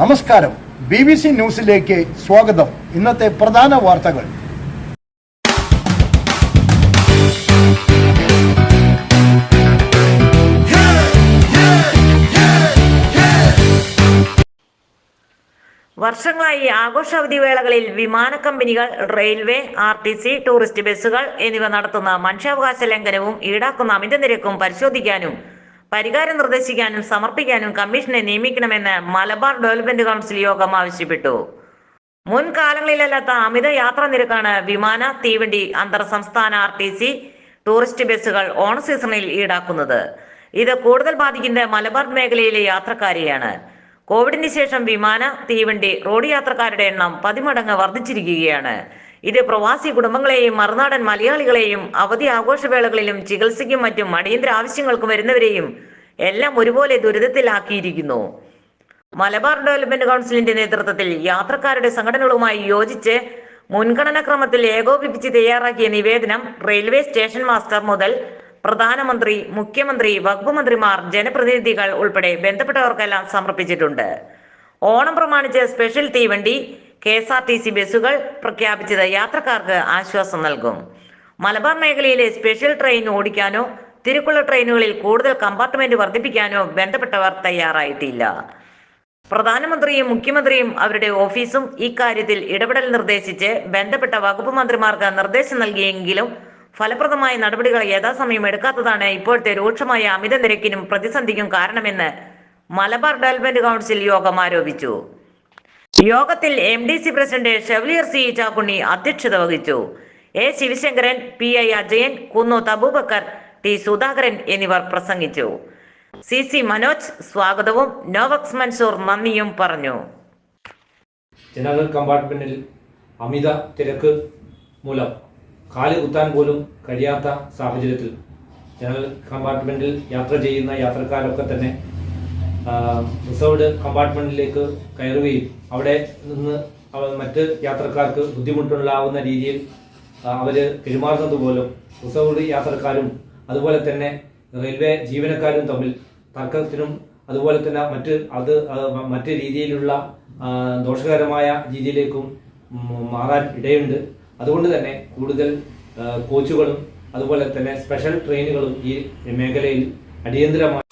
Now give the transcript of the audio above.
നമസ്കാരം. B B C ന്യൂസിലേക്ക് സ്വാഗതം. ഇന്നത്തെ പ്രധാന വാർത്തകൾ. വർഷങ്ങളായി ആഘോഷാവധി വേളകളിൽ വിമാന കമ്പനികൾ railway R T C tourist ബസ്സുകൾ എന്നിവ നടത്തുന്ന മനുഷ്യാവകാശ ലംഘനവും ഈടാക്കുന്ന അമിത നിരക്കും പരിശോധിക്കാനും പരിഹാരം നിർദ്ദേശിക്കാനും സമർപ്പിക്കാനും കമ്മീഷനെ നിയമിക്കണമെന്ന് മലബാർ ഡെവലപ്മെന്റ് കൗൺസിൽ യോഗം ആവശ്യപ്പെട്ടു. മുൻകാലങ്ങളിലല്ലാത്ത അമിത യാത്രാ നിരക്കാണ് വിമാന തീവണ്ടി അന്തർ സംസ്ഥാന ആർ ടി സി ടൂറിസ്റ്റ് ബസ്സുകൾ ഓൺ സീസണിൽ ഈടാക്കുന്നത്. ഇത് കൂടുതൽ ബാധിക്കുന്ന മലബാർ മേഖലയിലെ യാത്രക്കാരെയാണ്. കോവിഡിന് ശേഷം വിമാന തീവണ്ടി റോഡ് യാത്രക്കാരുടെ എണ്ണം പതിമടങ്ങ് വർദ്ധിച്ചിരിക്കുകയാണ്. ഇത് പ്രവാസി കുടുംബങ്ങളെയും മറുനാടൻ മലയാളികളെയും അവധി ആഘോഷവേളകളിലും ചികിത്സയ്ക്കും മറ്റും അടിയന്തര ആവശ്യങ്ങൾക്കും വരുന്നവരെയും എല്ലാം ഒരുപോലെ ദുരിതത്തിലാക്കിയിരിക്കുന്നു. മലബാർ ഡെവലപ്മെന്റ് കൗൺസിലിന്റെ നേതൃത്വത്തിൽ യാത്രക്കാരുടെ സംഘടനകളുമായി യോജിച്ച് മുൻഗണനാക്രമത്തിൽ ഏകോപിപ്പിച്ച് തയ്യാറാക്കിയ നിവേദനം റെയിൽവേ സ്റ്റേഷൻ മാസ്റ്റർ മുതൽ പ്രധാനമന്ത്രി മുഖ്യമന്ത്രി വകുപ്പ് മന്ത്രിമാർ ജനപ്രതിനിധികൾ ഉൾപ്പെടെ ബന്ധപ്പെട്ടവർക്കെല്ലാം സമർപ്പിച്ചിട്ടുണ്ട്. ഓണം പ്രമാണിച്ച് സ്പെഷ്യൽ തീവണ്ടി K S R T C ബസ്സുകൾ പ്രഖ്യാപിച്ചത് യാത്രക്കാർക്ക് ആശ്വാസം നൽകും. മലബാർ മേഖലയിലെ സ്പെഷ്യൽ ട്രെയിൻ ഓടിക്കാനോ തിരക്കുള്ള ട്രെയിനുകളിൽ കൂടുതൽ കമ്പാർട്ട്മെന്റ് വർദ്ധിപ്പിക്കാനോ ബന്ധപ്പെട്ടവർ തയ്യാറായിട്ടില്ല. പ്രധാനമന്ത്രിയും മുഖ്യമന്ത്രിയും അവരുടെ ഓഫീസും ഇക്കാര്യത്തിൽ ഇടപെടൽ നിർദ്ദേശിച്ച് ബന്ധപ്പെട്ട വകുപ്പ് മന്ത്രിമാർക്ക് നിർദ്ദേശം നൽകിയെങ്കിലും ഫലപ്രദമായ നടപടികൾ യഥാസമയം എടുക്കാത്തതാണ് ഇപ്പോഴത്തെ രൂക്ഷമായ അമിത നിരക്കിനും പ്രതിസന്ധിക്കും കാരണമെന്ന് മലബാർ ഡെവലപ്മെന്റ് കൗൺസിൽ യോഗം ആരോപിച്ചു. യോഗത്തിൽ M D C president chevalier C Chakkunni അധ്യക്ഷത വഹിച്ചു. A Sivasankaran P I Ajayan Kunnoth തബൂബക്കർ T Sudhakaran എന്നിവർ പ്രസംഗിച്ചു. സി സി മനോജ് സ്വാഗതവും നോവക്സ് മൻസൂർ നന്ദിയും പറഞ്ഞു. ജനറൽ കമ്പാർട്ട്മെന്റിൽ അമിത തിരക്ക് മൂലം കാൽ കുത്താൻ പോലും കഴിയാത്ത സാഹചര്യത്തിൽ ജനറൽ കമ്പാർട്ട്മെന്റിൽ യാത്ര ചെയ്യുന്ന യാത്രക്കാരൊക്കെ തന്നെ റിസർവ്ഡ് കമ്പാർട്ട്മെന്റിലേക്ക് കയറുകയും അവിടെ നിന്ന് മറ്റ് യാത്രക്കാർക്ക് ബുദ്ധിമുട്ടുണ്ടാവുന്ന രീതിയിൽ അവർ പെരുമാറുന്നത് പോലും റിസർവ്ഡ് യാത്രക്കാരും അതുപോലെ തന്നെ റെയിൽവേ ജീവനക്കാരും തമ്മിൽ തർക്കത്തിനും അതുപോലെ തന്നെ മറ്റ് അത് മറ്റ് രീതിയിലുള്ള ദോഷകരമായ രീതിയിലേക്കും മാറാൻ ഇടയുണ്ട്. അതുകൊണ്ട് തന്നെ കൂടുതൽ കോച്ചുകളും അതുപോലെ തന്നെ സ്പെഷ്യൽ ട്രെയിനുകളും ഈ മേഖലയിൽ അടിയന്തരമായി